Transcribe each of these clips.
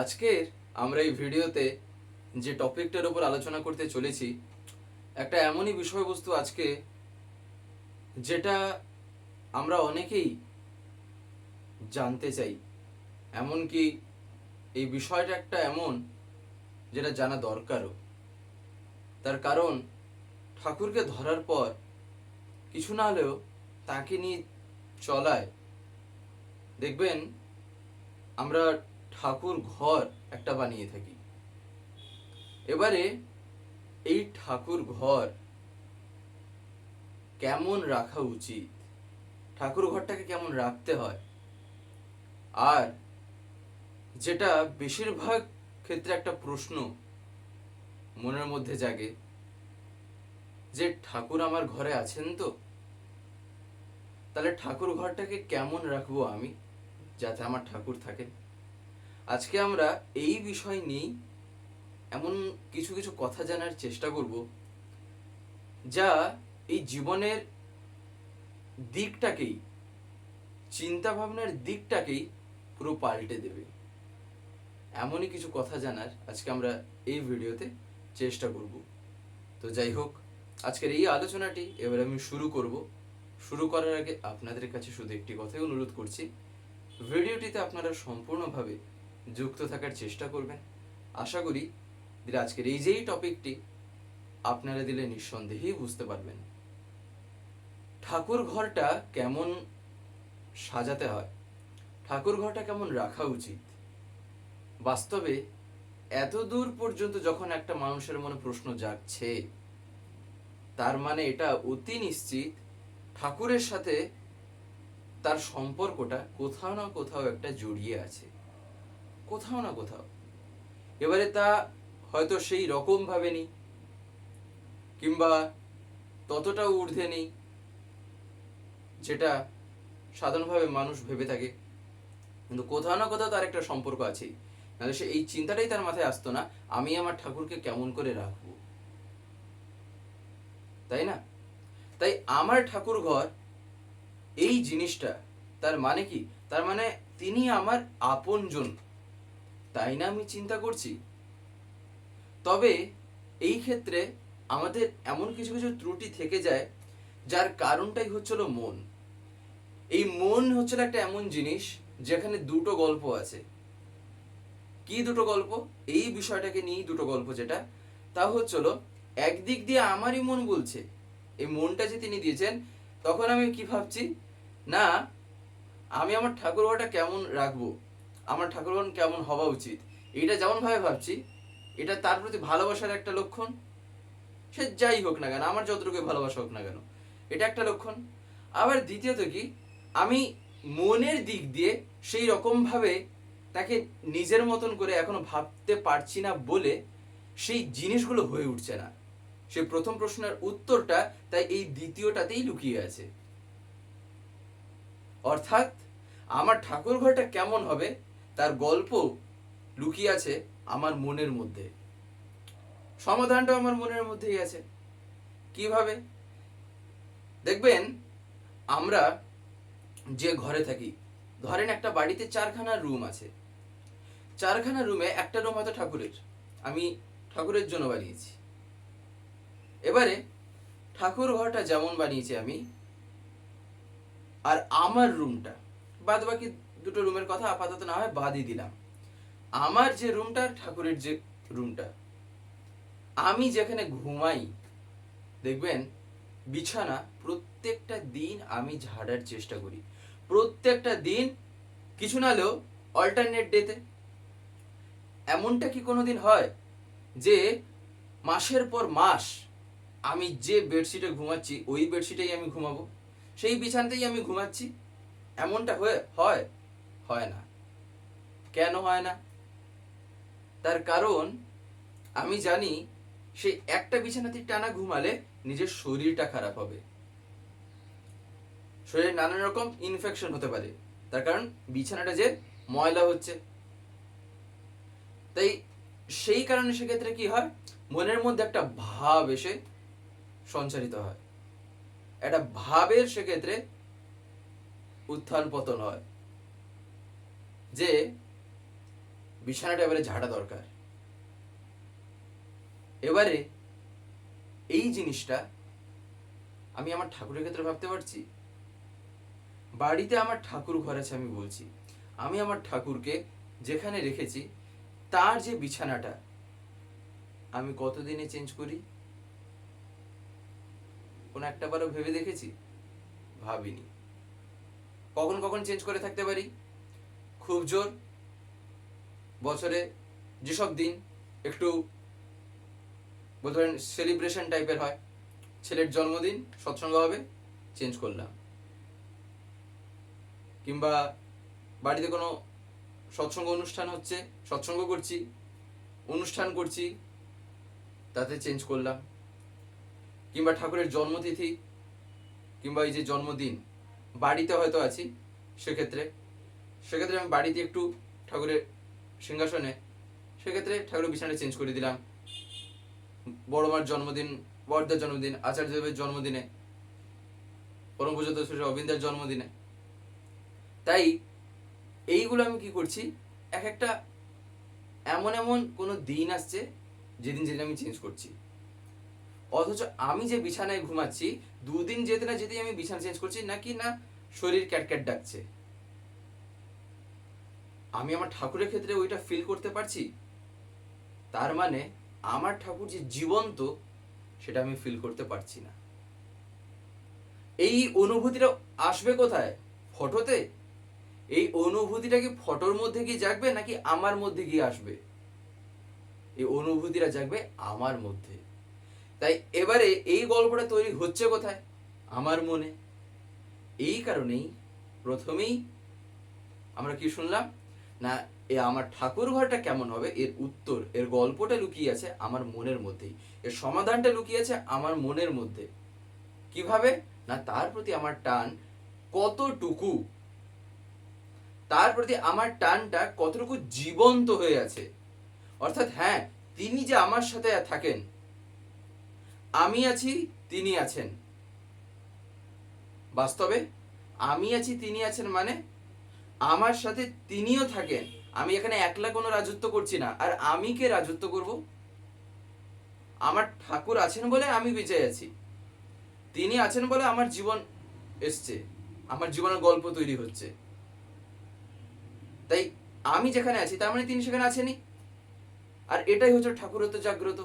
আজকের আমরা এই ভিডিওতে যে টপিকটার উপর আলোচনা করতে চলেছি, একটা এমনই বিষয়বস্তু আজকে যেটা আমরা অনেকেই জানতে চাই। এমনকি এই বিষয়টা একটা এমন যেটা জানা দরকারও। তার কারণ, ঠাকুরকে ধরার পর কিছু না হলেও তাকে নিয়ে চলায়। দেখবেন, আমরা ঠাকুর ঘর একটা বানিয়ে থাকি। এবারে এই ঠাকুর ঘর কেমন রাখা উচিত? ঠাকুর ঘরটাকে কেমন রাখতে হয়? আর যেটা বেশিরভাগ ক্ষেত্রে একটা প্রশ্ন মনের মধ্যে জাগে, যে ঠাকুর আমার ঘরে আছেন তো? তাহলে ঠাকুর ঘরটাকে কেমন রাখব আমি, যাতে আমার ঠাকুর থাকেন? আজকে আমরা এই বিষয় নিয়েই এমন কিছু কিছু কথা জানার চেষ্টা করব, যা এই জীবনের দিকটাকেই চিন্তা ভাবনার দিকটাকেই পুরো পাল্টে দেবে। এমনই কিছু কথা জানার আজকে আমরা এই ভিডিওতে চেষ্টা করব। তো যাই হোক, আজকের এই আলোচনাটি এবার আমি শুরু করব। শুরু করার আগে আপনাদের কাছে শুধু একটি কথাই অনুরোধ করছি, ভিডিওটিতে আপনারা সম্পূর্ণভাবে যুক্ত থাকার চেষ্টা করবেন। আশা করি আজকের এই যেই টপিকটি আপনারা দিলে নিঃসন্দেহেই বুঝতে পারবেন। ঠাকুর ঘরটা কেমন সাজাতে হয়, ঠাকুর ঘরটা কেমন রাখা উচিত? বাস্তবে এত দূর পর্যন্ত যখন একটা মানুষের মনে প্রশ্ন জাগছে, তার মানে এটা অতি নিশ্চিত ঠাকুরের সাথে তার সম্পর্কটা কোথাও না কোথাও একটা জড়িয়ে আছে। কোথাও না কোথাও। এবারে তা হয়তো সেই রকম ভাবে নেই, কিংবা ততটাও ঊর্ধ্বে নেই, যেটা সাধারণভাবে মানুষ ভেবে থাকে। কিন্তু কোথাও না কোথাও তার একটা সম্পর্ক আছে নাহলে সে এই চিন্তাটাই তার মাথায় আসতো না, আমি আমার ঠাকুরকে কেমন করে রাখব? তাই না? তাই আমার ঠাকুর ঘর এই জিনিসটা, তার মানে কি? তার মানে তিনি আমার আপনজন। তাই না আমি চিন্তা করছি? তবে এই ক্ষেত্রে আমাদের এমন কিছু কিছু ত্রুটি থেকে যায়, যার কারণটাই হচ্ছিল মন। এই মন হচ্ছিল একটা এমন জিনিস, যেখানে দুটো গল্প আছে। কি দুটো গল্প? এই বিষয়টাকে নিয়েই দুটো গল্প যেটা। তা হচ্ছিল, একদিক দিয়ে আমারই মন বলছে, এই মনটা যে তিনি দিয়েছেন, তখন আমি কি ভাবছি? না, আমি আমার ঠাকুর কেমন রাখব? আমার ঠাকুর ঘর কেমন হওয়া উচিত? এটা যেমন ভাবে ভাবছি, এটা তার প্রতি ভালোবাসার একটা লক্ষণ? সে যাই হোক না কেন, আমার যতটুকু ভালোবাসা হোক না কেন, এটা একটা লক্ষণ। আবার দ্বিতীয়ত কি, আমি মনের দিক দিয়ে সেই রকম ভাবে তাকে নিজের মতন করে এখনও ভাবতে পারছি না বলে সেই জিনিসগুলো হয়ে উঠছে না। সেই প্রথম প্রশ্নের উত্তরটা তাই এই দ্বিতীয়টাতেই লুকিয়ে আছে। অর্থাৎ, আমার ঠাকুর ঘরটা কেমন হবে তার গল্প লুকিয়ে আছে আমার মনের মধ্যে। সমাধানটা আমার মনের মধ্যেই আছে। কীভাবে? দেখবেন, আমরা যে ঘরে থাকি, ধরেন একটা বাড়িতে চারখানা রুম আছে। চারখানা রুমে একটা রুম হয়তো ঠাকুরের। আমি ঠাকুরের জন্য বানিয়েছি। এবারে ঠাকুর ঘরটা যেমন বানিয়েছি আমি, আর আমার রুমটা বাদ বাকি দুটো রুমের কথা আপাতত না হয় বাদই দিলাম। আমার যে রুমটা, ঠাকুরের যে রুমটা। আমি যেখানে ঘুমাই, দেখবেন, বিছানা প্রত্যেকটা দিন আমি ঝাড়ার চেষ্টা করি। প্রত্যেকটা দিন, কিছু না হলেও অল্টারনেট ডেতে এমনটা কি কোনোদিন হয় যে, মাসের পর মাস আমি যে বেডশিটে ঘুমাচ্ছি, ওই বেডশিটেই আমি ঘুমাবো, সেই বিছানাতেই আমি ঘুমাচ্ছি? এমনটা হয়ে, হয়? হয় না। কেন হয় না? তার কারণ, আমি জানি সেই একটা বিছানাতে টানা ঘুমালে নিজের শরীরটা খারাপ হবে। শরীরে নানান রকম ইনফেকশন হতে পারে। তার কারণ, বিছানাটা যে ময়লা হচ্ছে। তাই সেই কারণে সেক্ষেত্রে কি হয়? মনের মধ্যে একটা ভাব এসে সঞ্চারিত হয়। একটা ভাবের সেক্ষেত্রে উত্থান পতন হয়। যে বিছানাটা এবারে ঝাড়া দরকার। এবারে এই জিনিসটা আমি আমার ঠাকুরের ক্ষেত্রে ভাবতে পারছি। বাড়িতে আমার ঠাকুর ঘর আছে আমি বলছি। আমি আমার ঠাকুরকে যেখানে রেখেছি, তার যে বিছানাটা আমি কতদিনে চেঞ্জ করি? কোন একটা বারও ভেবে দেখেছি? ভাবিনি। কখন কখন চেঞ্জ করে থাকতে পারি? খুব জোর বছরে যেসব দিন একটু বলতে পারেন সেলিব্রেশন টাইপের হয়, ছেলের জন্মদিন সৎসঙ্গ হবে চেঞ্জ করলাম। কিংবা বাড়িতে কোনো সৎসঙ্গ অনুষ্ঠান হচ্ছে, সৎসঙ্গ করছি, অনুষ্ঠান করছি, তাতে চেঞ্জ করলাম। কিংবা ঠাকুরের জন্মতিথি, কিংবা এই যে জন্মদিন, বাড়িতে হয়তো আছি, সেক্ষেত্রে সেক্ষেত্রে আমি বাড়িতে একটু ঠাকুরের সিংহাসনে, সেক্ষেত্রে ঠাকুরের বিছানাটা চেঞ্জ করে দিলাম। বড় মার জন্মদিন, বড়দার জন্মদিন আচার্যদেবের জন্মদিনে, পরম পূজা শ্রী অবিন্দের জন্মদিনে। তাই এইগুলো আমি কি করছি এক একটা এমন এমন কোনো দিন আসছে, যেদিন যেদিন আমি চেঞ্জ করছি। অথচ আমি যে বিছানায় ঘুমাচ্ছি, দুদিন যেতে না যেতেই আমি বিছানা চেঞ্জ করছি, নাকি না শরীর ক্যাটক্যাট ডাকছে। আমি আমার ঠাকুরের ক্ষেত্রে ওইটা ফিল করতে পারছি? তার মানে আমার ঠাকুর যে জীবন্ত, সেটা আমি ফিল করতে পারছি না। এই অনুভূতিটা আসবে কোথায়? ফটোতে? এই অনুভূতিটা কি ফটোর মধ্যে গিয়ে জাগবে নাকি আমার মধ্যে গিয়ে আসবে? এই অনুভূতিটা জাগবে আমার মধ্যে। তাই এবারে এই গল্পটা তৈরি হচ্ছে কোথায়? আমার মনে। এই কারণেই প্রথমেই আমরা কি শুনলাম? না, এ আমার ঠাকুর ঘরটা কেমন হবে? এর উত্তর, এর গল্পটা লুকিয়ে আছে আমার মনের মধ্যেই। এর সমাধানটা লুকিয়ে আছে আমার মনের মধ্যে। কীভাবে? না, তার প্রতি আমার টান কতটুকু? তার প্রতি আমার টানটা কতটুকু জীবন্ত হয়ে আছে? অর্থাৎ হ্যাঁ তিনি যে আমার সাথে থাকেন, আমি আছি, তিনি আছেন। বাস্তবে, আমি আছি, তিনি আছেন মানে আমার সাথে তিনিও থাকেন। আমি এখানে একলা কোনো রাজত্ব করছি না। আর আমি কে রাজত্ব করব? আমার ঠাকুর আছেন বলে আমি বেঁচে আছি। তিনি আছেন বলে আমার জীবন এসছে। আমার জীবনের গল্প তৈরি হচ্ছে। তাই আমি যেখানে আছি, তার মানে তিনি সেখানে আছেনই। আর এটাই হচ্ছে ঠাকুরত্ব জাগ্রত।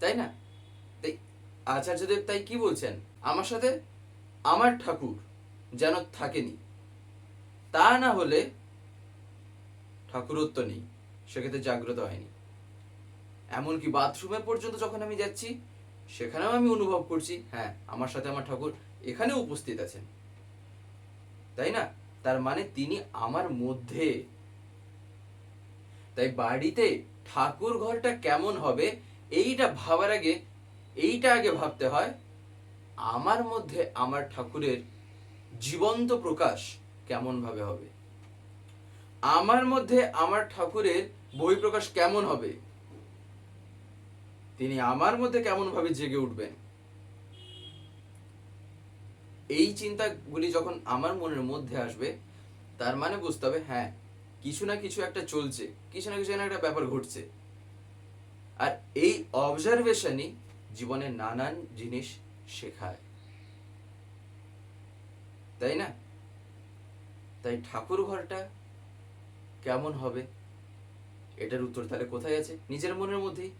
তাই না? তাই আচার্যদেব তাই কি বলছেন? আমার সাথে আমার ঠাকুর যেন থাকেনি তা না হলে ঠাকুরত্ব নেই, সেক্ষেত্রে জাগ্রত হয়নি। এমনকি বাথরুমে পর্যন্ত যখন আমি যাচ্ছি, সেখানেও আমি অনুভব করছি হ্যাঁ আমার সাথে আমার ঠাকুর এখানে উপস্থিত আছেন। তাই না? তার মানে তিনি আমার মধ্যে। তাই বাড়িতে ঠাকুর ঘরটা কেমন হবে, এইটা ভাবার আগে, এইটা আগে ভাবতে হয়, আমার মধ্যে আমার ঠাকুরের জীবন্ত প্রকাশ কেমন ভাবে হবে? আমার মধ্যে আমার ঠাকুরের বহিঃপ্রকাশ কেমন হবে? তিনি আমার মধ্যে কেমন ভাবে জেগে উঠবেন? এই চিন্তাগুলি যখন আমার মনের মধ্যে আসবে, তার মানে বুঝতে হবে হ্যাঁ কিছু না কিছু একটা চলছে, কিছু না কিছু একটা ব্যাপার ঘটছে। আর এই অবজারভেশনই জীবনে নানান জিনিস শেখায়। তাই না? তাই ঠাকুর ঘরটা কেমন হবে? এটার উত্তর তাহলে কোথায় আছে? নিজের মনের মধ্যেই।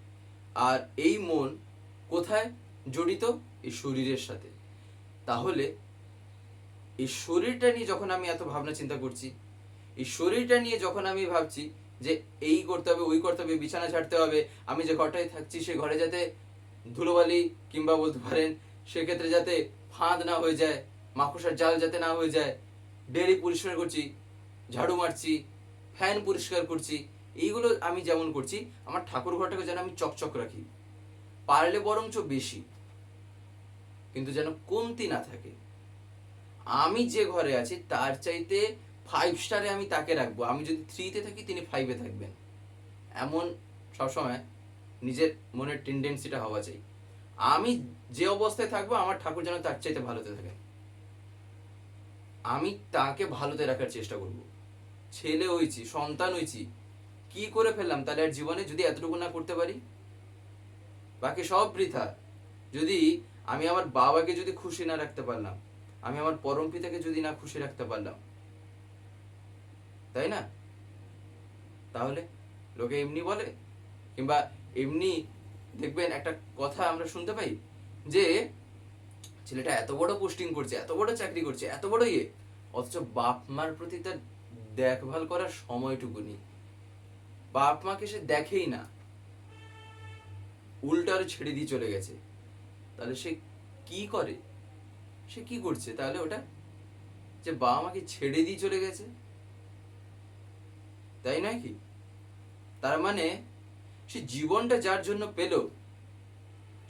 আর এই মন কোথায় জড়িত? এই শরীরের সাথে। তাহলে এই শরীরটা নিয়ে যখন আমি এত ভাবনা চিন্তা করছি, এই শরীরটা নিয়ে যখন আমি ভাবছি যে এই করতে হবে ওই করতে হবে বিছানা ছাড়তে হবে, আমি যে ঘরটায় থাকছি সে ঘরে যাতে ধুলোবালি কিংবা বলতে পারেন সেক্ষেত্রে যাতে ফাঁদ না হয়ে যায়, মাকড়সার জাল যাতে না হয়ে যায় ডেলি পরিষ্কার করছি, ঝাড়ু মারছি, ফ্যান পরিষ্কার করছি, এইগুলো আমি যেমন করছি, আমার ঠাকুর ঘরটাকে যেন আমি চকচক রাখি। পারলে বরঞ্চ বেশি, কিন্তু যেন কমতি না থাকে। আমি যে ঘরে আছি, তার চাইতে ফাইভ স্টারে আমি তাকে রাখব। আমি যদি থ্রিতে থাকি, তিনি ফাইভে থাকবেন। এমন সবসময় নিজের মনের টেন্ডেন্সিটা হওয়া চাই। আমি যে অবস্থায় থাকব, আমার ঠাকুর যেন তার চাইতে ভালোতে থাকেন। আমি তাকে ভালোতে রাখার চেষ্টা করব। ছেলে হয়েছি সন্তান হয়েছি কি করে ফেললাম তাহলে আর জীবনে যদি এতটুকু না করতে পারি? বাকি সব বৃথা। যদি আমি আমার বাবাকে যদি খুশি না রাখতে পারলাম, আমি আমার পরম পিতাকে যদি না খুশি রাখতে পারলাম, তাই না? তাহলে লোকে এমনি বলে, কিংবা এমনি দেখবেন একটা কথা আমরা শুনতে পাই যে ছেলেটা এত বড় পোস্টিং করছে, এত বড় চাকরি করছে, এত বড় ইয়ে। অথচ বাপ মার প্রতি তার দেখভাল করার সময়টুকু নেই বাপ মাকে সে দেখেই না। উল্টো আরও ছেড়ে দিয়ে চলে গেছে। তাহলে সে কি করে? সে কি করছে? তাহলে ওটা যে বাবা মাকে ছেড়ে দিয়ে চলে গেছে? তাই নয় কি? তার মানে সে জীবনটা যার জন্য পেল,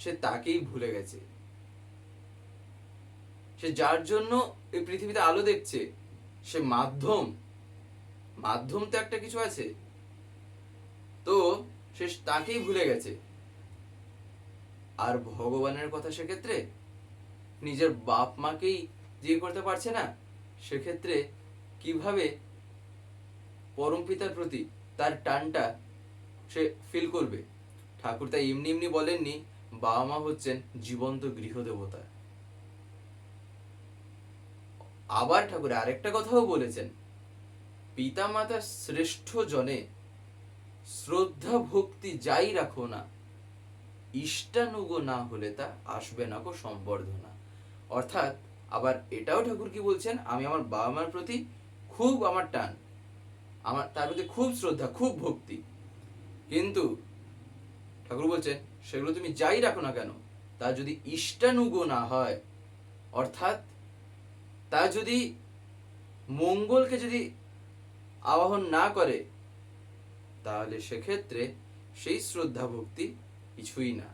সে তাকেই ভুলে গেছে। সে যার জন্য এই পৃথিবীতে আলো দেখছে, সে মাধ্যম। মাধ্যম তো একটা কিছু আছে। তো সে তাকেই ভুলে গেছে। আর ভগবানের কথা সেক্ষেত্রে নিজের বাপ মাকেই দিয়ে করতে পারছে না। সেক্ষেত্রে কীভাবে পরম পিতার প্রতি তার টানটা সে ফিল করবে? ঠাকুর তাই এমনি এমনি বলেননি, বাবা মা হচ্ছেন জীবন্ত গৃহদেবতা। আবার ঠাকুর আরেকটা কথাও বলেছেন পিতা মাতা শ্রেষ্ঠ জনে শ্রদ্ধা ভক্তি যাই রাখো না, ইষ্টানুগ না হলে তা আসবে না কো সম্বর্ধনা। অর্থাৎ আবার এটাও ঠাকুর কি বলছেন, আমি আমার বাবা মার প্রতি খুব আমার টান, আমার তার প্রতি খুব শ্রদ্ধা, খুব ভক্তি। কিন্তু ঠাকুর বলছেন, সেগুলো তুমি যাই রাখো না কেন, তা যদি ইষ্টানুগ না হয়, অর্থাৎ তা যদি মঙ্গলকে যদি আবাহন না করে, তাহলে সেক্ষেত্রে সেই শ্রদ্ধা ভক্তি কিছুই না।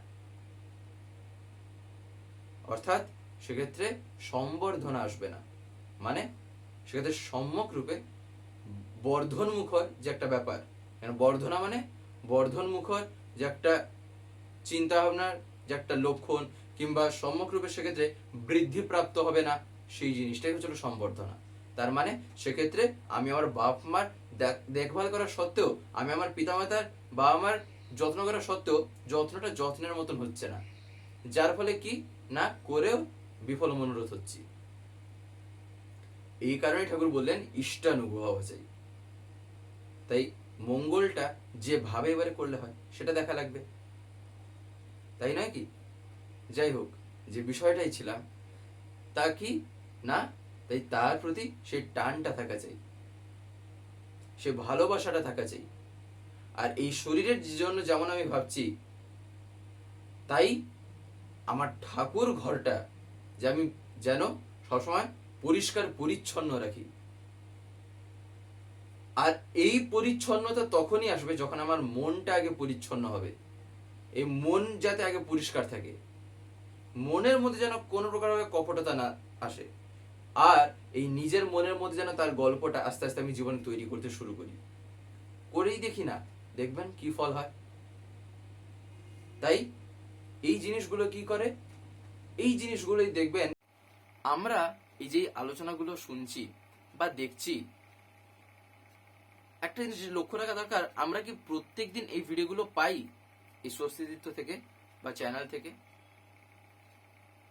অর্থাৎ সেক্ষেত্রে সম্বর্ধনা আসবে না। মানে সেক্ষেত্রে সম্যক রূপে বর্ধন মুখর যে একটা ব্যাপার। কেন বর্ধনা মানে বর্ধন মুখর যে একটা চিন্তা ভাবনার যে একটা লক্ষণ কিংবা সম্যক রূপে সেক্ষেত্রে বৃদ্ধিপ্রাপ্ত হবে না। সেই জিনিসটাই হচ্ছিল সম্বর্ধনা। তার মানে সেক্ষেত্রে আমি আমার বাপ মার দেখভাল করা সত্ত্বেও, আমি আমার পিতামাতার বাবা মার যত্ন করা সত্ত্বেও যত্নটা যত্নের মতন হচ্ছে না। যার ফলে কি? না, করেও বিফল মনোরথ হচ্ছি। এই কারণে ঠাকুর বললেন ইষ্টানুভব হওয়া চাই তাই মঙ্গলটা যেভাবে এবারে করলে হয়, সেটা দেখা লাগবে। তাই নয় কি? যাই হোক, যে বিষয়টাই ছিলাম, তা কি না? তাই তার প্রতি সেই টানটা থাকা চাই। সে ভালোবাসাটা থাকা চাই। আর এই শরীরের জন্য যেমন আমি ভাবছি, তাই আমার ঠাকুর ঘরটা যে আমি যেন সবসময় পরিষ্কার পরিচ্ছন্ন রাখি। আর এই পরিচ্ছন্নতা তখনই আসবে যখন আমার মনটা আগে পরিচ্ছন্ন হবে। এই মন যাতে আগে পরিষ্কার থাকে। মনের মধ্যে যেন কোনো প্রকার কপটতা না আসে। আর এই নিজের মনের মধ্যে যেন তার গল্পটা আস্তে আস্তে আমি জীবনে তৈরি করতে শুরু করি। করেই দেখি না, দেখবেন কি ফল হয়। তাই এই জিনিসগুলো কি করে? এই জিনিসগুলোই দেখবেন আমরা এই যে আলোচনাগুলো শুনছি বা দেখছি, একটা জিনিস লক্ষ্য রাখা দরকার, আমরা কি প্রত্যেকদিন এই ভিডিওগুলো পাই এই স্বস্তিদিত্য থেকে বা চ্যানেল থেকে?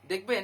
দেখবেন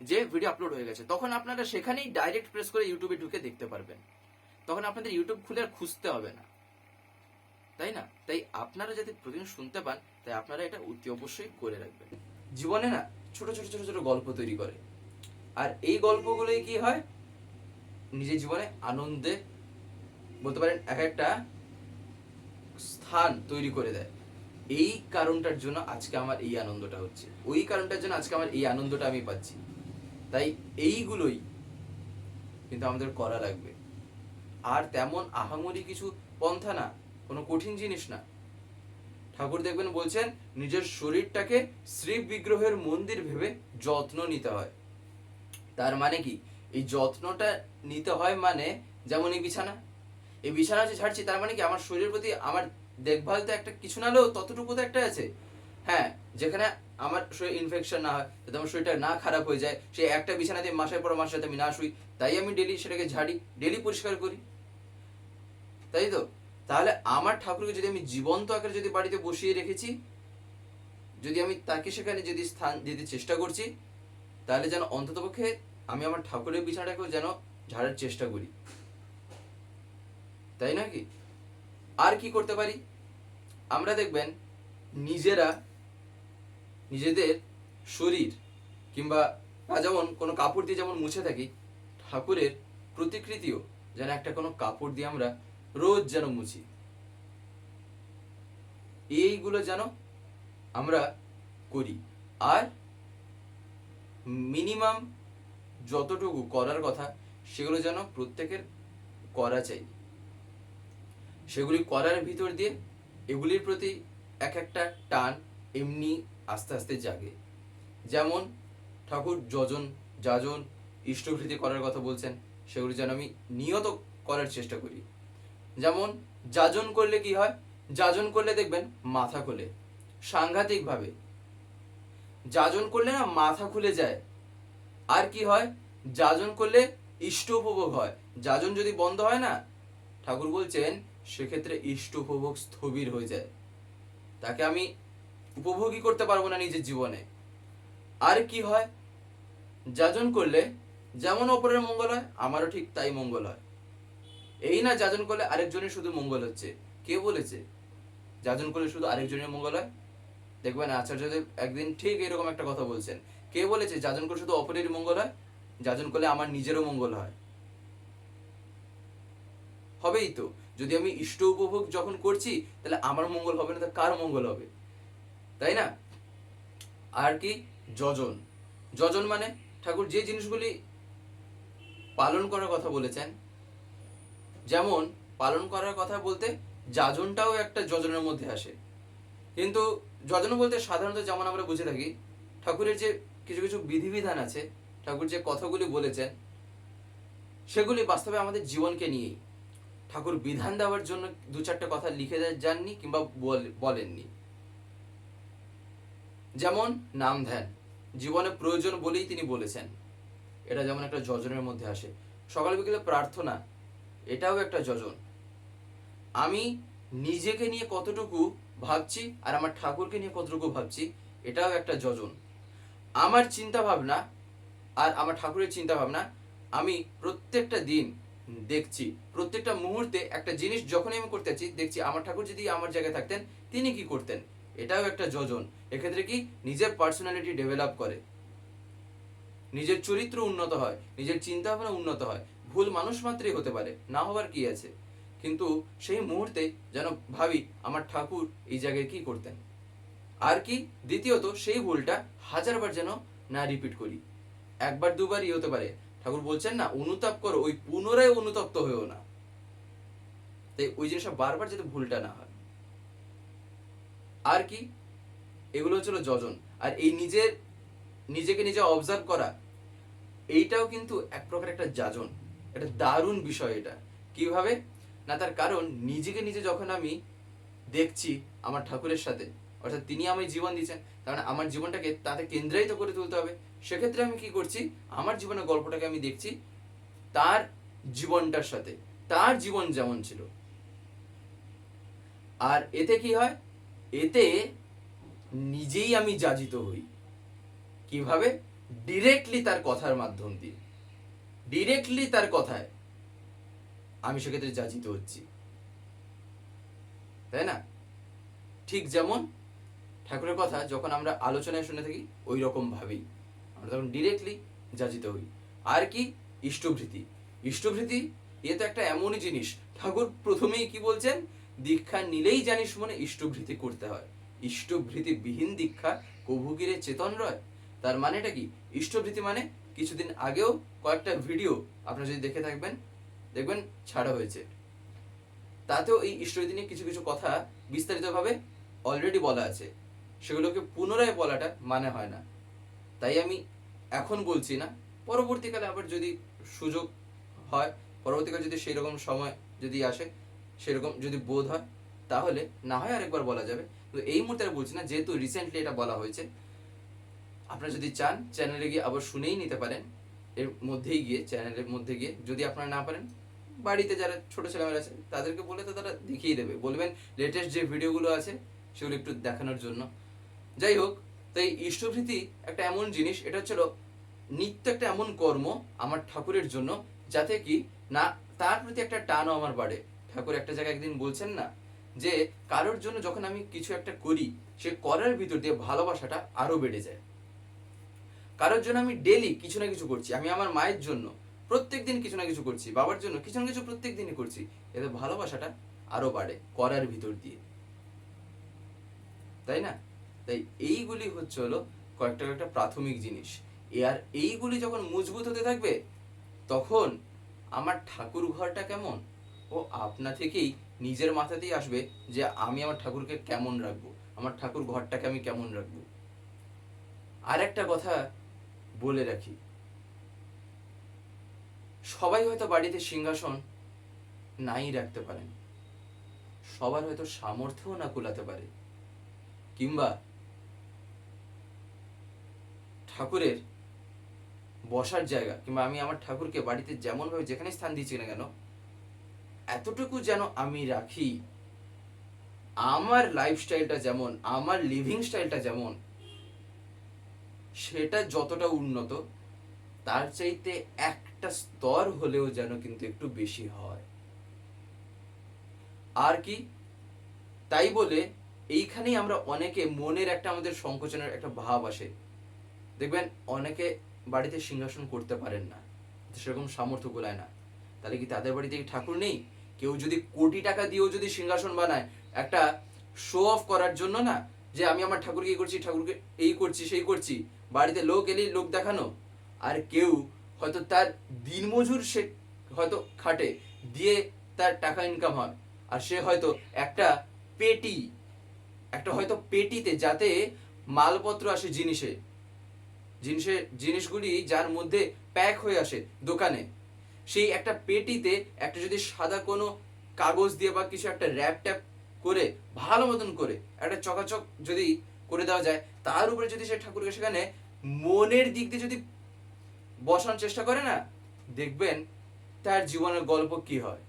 যে ভিডিও আপলোড হয়ে গেছে, তখন আপনারা সেখানেই ডাইরেক্ট প্রেস করে ইউটিউবে ঢুকে দেখতে পারবেন। তখন আপনাদের ইউটিউব খুলে আর খুঁজতে হবে না। তাই না? তাই আপনারা যাতে প্রতিদিন শুনতে পান, তাই আপনারা এটা অতি অবশ্যই করে রাখবেন। জীবনে না ছোট ছোট ছোট ছোট গল্প তৈরি করে। আর এই গল্পগুলোই কি হয়? নিজের জীবনে আনন্দে বলতে পারেন এক একটা স্থান তৈরি করে দেয়। এই কারণটার জন্য আজকে আমার এই আনন্দটা হচ্ছে। ওই কারণটার জন্য আজকে আমার এই আনন্দটা আমি পাচ্ছি। তাই এইগুলোই কিন্তু আমাদের করা লাগবে। আর তেমন আহামরি কিছু পন্থা না, কোনো কঠিন জিনিস না। ঠাকুর দেখবেন বলছেন, নিজের শরীরটাকে শ্রী বিগ্রহের মন্দির ভেবে যত্ন নিতে হয়। তার মানে কি? এই যত্নটা নিতে হয় মানে যেমন এই বিছানা। এই বিছানা যে ছাড়ছি তার মানে কি? আমার শরীরের প্রতি, আমার দেখভাল তো একটা, কিছু না হলেও ততটুকু তো একটা আছে। হ্যাঁ যেখানে আমার শরীর ইনফেকশন না হয়, যাতে আমার শরীরটা না খারাপ হয়ে যায়, সেই একটা বিছানাতে মাসের পর মাসে যাতে আমি না শুই, তাই আমি ডেলি সেটাকে ঝাড়ি ডেলি পরিষ্কার করি। তাই তো? তাহলে আমার ঠাকুরকে যদি আমি জীবন্ত আকারে যদি বাড়িতে বসিয়ে রেখেছি, যদি আমি তাকে সেখানে যদি স্থান দিতে চেষ্টা করছি, তাহলে যেন অন্ততপক্ষে আমি আমার ঠাকুরের বিছানাটাকেও যেন ঝাড়ার চেষ্টা করি। তাই নাকি আর কি করতে পারি? আমরা দেখবেন, নিজেরা নিজেদের শরীর কিংবা যেমন কোনো কাপড় দিয়ে যেমন মুছে থাকি, ঠাকুরের প্রতিকৃতিও যেন একটা কোনো কাপড় দিয়ে আমরা রোজ যেন মুছি। এইগুলো যেন আমরা করি। আর মিনিমাম যতটুকু করার কথা, সেগুলো যেন প্রত্যেকের করা চাই। সেগুলি করার ভিতর দিয়ে এগুলির প্রতি এক একটা টান এমনি আস্তে আস্তে জাগে। যেমন ঠাকুর যজন, যাজন ইষ্টভৃতি করার কথা বলছেন, সেগুলি যেন আমি নিয়ত করার চেষ্টা করি। যেমন যাজন করলে কি হয়? যাজন করলে দেখবেন মাথা খোলে। সাংঘাতিকভাবে। যাজন করলে না মাথা খুলে যায়। আর কি হয়? যাজন করলে ইষ্ট উপভোগ হয়। যাজন যদি বন্ধ হয় না, ঠাকুর বলছেন, সেক্ষেত্রে ইষ্ট উপভোগ স্থবির হয়ে যায়। তাকে আমি উপভোগই করতে পারব না নিজের জীবনে। আর কি হয়? যাজন করলে যেমন অপরের মঙ্গল হয়, আমারও ঠিক তাই মঙ্গল হয়। এই না যাজন করলে আরেকজনের শুধু মঙ্গল হচ্ছে। কে বলেছে? যাজন করলে শুধু আরেকজনের মঙ্গল হয়? দেখবেন আচার্যদেব একদিন ঠিক এরকম একটা কথা বলছেন। কে বলেছে? যাজন করলে শুধু অপরের মঙ্গল হয়, যাজন করলে আমার নিজেরও মঙ্গল হয়। হবেই তো। যদি আমি ইষ্ট উপভোগ যখন করছি, তাহলে আমার মঙ্গল হবে না তো কার মঙ্গল হবে? তাই না? আর কি? যজন। যজন মানে ঠাকুর যে জিনিসগুলি পালন করার কথা বলেছেন, যেমন পালন করার কথা বলতে যাজনটাও একটা যজনের মধ্যে আসে। কিন্তু যজন বলতে সাধারণত যেমন আমরা বুঝে থাকি, ঠাকুরের যে কিছু কিছু বিধিবিধান আছে, ঠাকুর যে কথাগুলি বলেছেন, সেগুলি বাস্তবে আমাদের জীবনকে নিয়েই। ঠাকুর বিধান দেওয়ার জন্য দু চারটে কথা লিখে যাননি কিংবা বল- বলেননি। যেমন নাম ধ্যান, জীবনে প্রয়োজন বলেই তিনি বলেছেন। এটা যেমন একটা যজনের মধ্যে আসে। সকাল বিকেলে প্রার্থনা, এটাও একটা যজন। আমি নিজেকে নিয়ে কতটুকু ভাবছি আর আমার ঠাকুরকে নিয়ে কতটুকু ভাবছি, এটাও একটা যজন। আমার চিন্তা ভাবনা আর আমার ঠাকুরের চিন্তা ভাবনা আমি প্রত্যেকটা দিন দেখছি, প্রত্যেকটা মুহূর্তে একটা জিনিস যখনই আমি করতে যাচ্ছি, দেখছি আমার ঠাকুর যদি আমার জায়গায় থাকতেন, তিনি কি করতেন? এটাও একটা যোজন। এক্ষেত্রে কি? নিজের পার্সোনালিটি ডেভেলপ করে। নিজের চরিত্র উন্নত হয়, নিজের চিন্তা ভাবনা উন্নত হয়। ভুল মানুষ মাত্রই হতে পারে, না হওয়ার কি আছে? কিন্তু সেই মুহূর্তে যেন ভাবি, আমার ঠাকুর এই জায়গায় কি করতেন? আর কি? দ্বিতীয়ত, সেই ভুলটা হাজারবার যেন না রিপিট করি। একবার দুবারই হতে পারে। ঠাকুর বলছেন না, অনুতাপ করো, ওই পুনরায় অনুতপ্ত হয়েও না। তাই ওই জিনিসটা বারবার যাতে ভুলটা না হয়। আর কি? এগুলো হচ্ছিল যজন। আর এই নিজের, নিজেকে নিজে অবজার্ভ করা, এইটাও কিন্তু এক প্রকার একটা যাজন। একটা দারুণ বিষয় এটা। কীভাবে? না, তার কারণ নিজেকে নিজে যখন আমি দেখছি আমার ঠাকুরের সাথে, অর্থাৎ তিনি আমায় জীবন দিয়েছেন, তার মানে আমার জীবনটাকে তাতে কেন্দ্রায়িত করে তুলতে হবে, সেক্ষেত্রে আমি কি করছি? আমার জীবনের গল্পটাকে আমি দেখছি তার জীবনটার সাথে, তার জীবন যেমন ছিল। আর এতে কি হয়? এতে নিজেই আমি যাজিত হই। কীভাবে? ডিরেক্টলি তার কথার মাধ্যম দিয়ে। ডিরেক্টলি তার কথায় আমি সেক্ষেত্রে যাচিত হচ্ছি। তাই না? ঠিক যেমন ঠাকুরের কথা যখন আমরা আলোচনায় শুনে থাকি ওই রকম ভাবি আমরা তখন ডিরেক্টলি যাচিত হই। আর কি? ইষ্টভৃতি। ইষ্টভৃতি এ তো একটা এমনই জিনিস। ঠাকুর প্রথমেই কি বলছেন? দীক্ষা নিলেই জানিস মনে ইষ্টভৃতি করতে হয়। ইষ্টভৃতি বিহীন দীক্ষা কভুগিরে চেতন রয়। তার মানেটা কি? ইষ্টভৃতি মানে কিছুদিন আগেও কয়েকটা ভিডিও আপনারা যদি দেখে থাকবেন, দেখবেন ছাড়া হয়েছে। তাতেও এই ইষ্টভৃতি নিয়ে কিছু কিছু কথা বিস্তারিতভাবে অলরেডি বলা আছে। সেগুলোকে পুনরায় বলাটা মানে হয় না। তাই আমি এখন বলছি না, পরবর্তীকালে আবার যদি সুযোগ হয়, পরবর্তীকালে যদি সেই রকম সময় যদি আসে সেরকম যদি বোধ হয়, তাহলে না হয় আরেকবার বলা যাবে। তো এই মুহূর্তে আর বলছি না, যেহেতু রিসেন্টলি এটা বলা হয়েছে, আপনারা যদি চান চ্যানেলে গিয়ে আবার শুনেই নিতে পারেন। এর মধ্যেই গিয়ে চ্যানেলের মধ্যে গিয়ে যদি আপনারা না পারেন, বাড়িতে যারা ছোট ছেলেমেয়েরা আছে, তাদেরকে বলে তো তারা দেখিয়ে দেবে। বলবেন লেটেস্ট যে ভিডিওগুলো আছে, সেগুলো একটু দেখানোর জন্য। যাই হোক তাই ইষ্টভৃতি একটা এমন জিনিস, এটা হচ্ছিল নিত্য একটা এমন কর্ম আমার ঠাকুরের জন্য, যাতে কি না, তার প্রতি একটা টানও আমার বাড়ে। ঠাকুর একটা জায়গায় একদিন বলছেন না যে, কারোর জন্য যখন আমি কিছু একটা করি, সে করার ভিতর দিয়ে ভালোবাসাটা আরও বেড়ে যায়। কারোর জন্য আমি ডেলি কিছু না কিছু করছি, আমি আমার মায়ের জন্য প্রত্যেক দিন কিছু না কিছু করছি, বাবার জন্য কিছু না কিছু প্রত্যেক দিনই করছি, এতে ভালোবাসাটা আরও বাড়ে করার ভিতর দিয়ে। তাই না? তাই এইগুলি হচ্ছে হলো কয়েকটা কয়েকটা প্রাথমিক জিনিস। আর এইগুলি যখন মজবুত হতে থাকবে, তখন আমার ঠাকুর ঘরটা কেমন? ও আপনা থেকেই নিজের মাথাতেই আসবে যে আমি আমার ঠাকুরকে কেমন রাখব? আমার ঠাকুর ঘরটাকে আমি কেমন রাখব? আর একটা কথা বলে রাখি। সবাই হয়তো বাড়িতে সিংহাসন নাই রাখতে পারেন। সবার হয়তো সামর্থ্যও না কুলাতে পারে। কিংবা ঠাকুরের বসার জায়গা কিংবা আমি আমার ঠাকুরকে বাড়িতে যেমনভাবে যেখানে স্থান দিচ্ছি না কেন এতটুকু যেন আমি রাখি, আমার লাইফস্টাইলটা যেমন, আমার লিভিং স্টাইলটা যেমন, সেটা যতটা উন্নত, তার চাইতে একটা স্তর হলেও যেন কিন্তু একটু বেশি হয়। আর কি? তাই বলে এইখানেই আমরা অনেকে মনের একটা আমাদের সংকোচনের একটা ভাব আসে। দেখবেন, অনেকে বাড়িতে সিংহাসন করতে পারেন না, সেরকম সামর্থ্য গোলায় না। তাহলে কি তাদের বাড়িতে ঠাকুর নেই? কেউ যদি কোটি টাকা দিয়েও যদি সিংহাসন বানায়, একটা শো অফ করার জন্য না, যে আমি আমার ঠাকুরকে করছি, ঠাকুরকে এই করছি, সেই করছি, বাড়িতে লোক এলেই লোক দেখানো, আর কেউ হয়তো তার দিনমজুর সে হয়তো খাটে, দিয়ে তার টাকা ইনকাম হয়, আর সে হয়তো একটা পেটি, একটা হয়তো পেটিতে যাতে মালপত্র আসে জিনিসে জিনিসের জিনিসগুলি যার মধ্যে প্যাক হয়ে আসে দোকানে সেই একটা পেটিতে একটা যদি সাদা কোনো কাগজ দিয়ে বা কিছু একটা র্যাপ ট্যাপ করে ভালো মতন করে, একটা চকাচক যদি করে দেওয়া যায়, তার উপরে যদি সে ঠাকুরকে সেখানে মনের দিক দিয়ে যদি বসানোর চেষ্টা করে না, দেখবেন তার জীবনের গল্প কি হয়।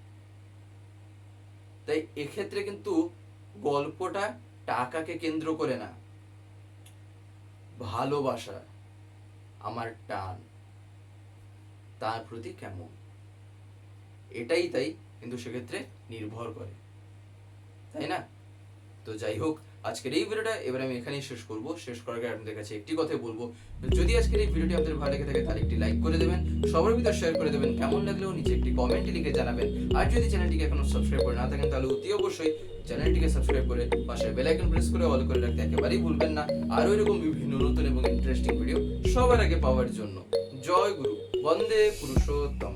তাই এক্ষেত্রে কিন্তু গল্পটা টাকাকে কেন্দ্র করে না, ভালোবাসা আমার টান, তার প্রতি কেমন? এটাই তাই কিন্তু সেক্ষেত্রে নির্ভর করে। তাই না? তো যাই হোক, আজকের এই ভিডিওটা এবার আমি এখানেই শেষ করব। শেষ করার আগে আপনাদের কাছে একটি কথাই বলব, যদি আজকের এই ভিডিওটি আপনাদের ভালো লেগে থাকে তাহলে একটি লাইক করে দেবেন সবার ভিতর শেয়ার করে দেবেন, কেমন লাগলেও নিচে একটি কমেন্টে লিখে জানাবেন। আর যদি চ্যানেলটিকে এখনও সাবস্ক্রাইব করে না থাকেন তাহলে অতি অবশ্যই চ্যানেলটিকে সাবস্ক্রাইব করে পাশে বেল আইকন প্রেস করে অল করে রাখতে একেবারেই ভুলবেন না। আর এরকম বিভিন্ন নতুন এবং ইন্টারেস্টিং ভিডিও সবার আগে পাওয়ার জন্য। জয় গুরু, বন্দে পুরুষোত্তম।